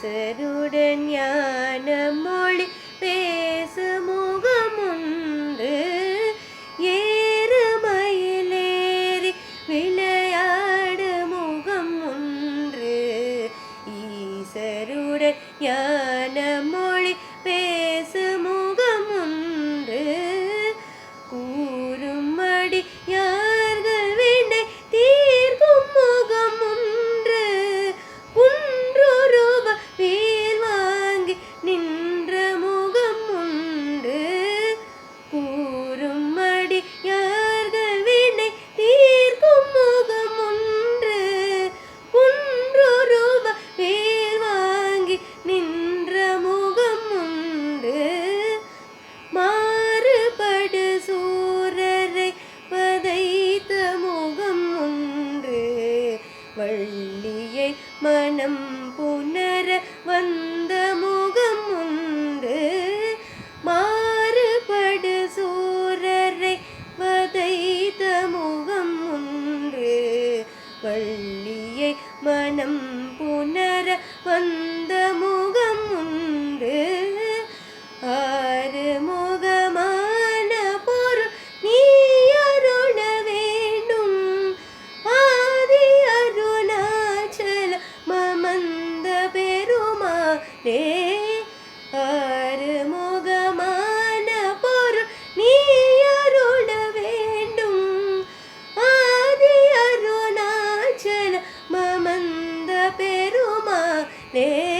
ஈசருடன் ஞான மொழி பேசு முகமுண்டு ஏறுமயிலேறி விளையாடு முகம் ஒன்று ஈசருடன் ஞான மொழி பே யார்கள் வினை தீர்க்கும் முகம் ஒன்று. குன்றொருவ பேர் வாங்கி நின்ற முகம் உண்டு. மாறுபடு சூரரை பதைத்த வள்ளியை மனம் புனர வந்த வள்ளியை மனம் புனர வந்த முகம் உண்டு. ஆறு முகமான பொருள் நீ அருள வேண்டும். ஆதி அருணாச்சல மமந்த பெருமாளே 你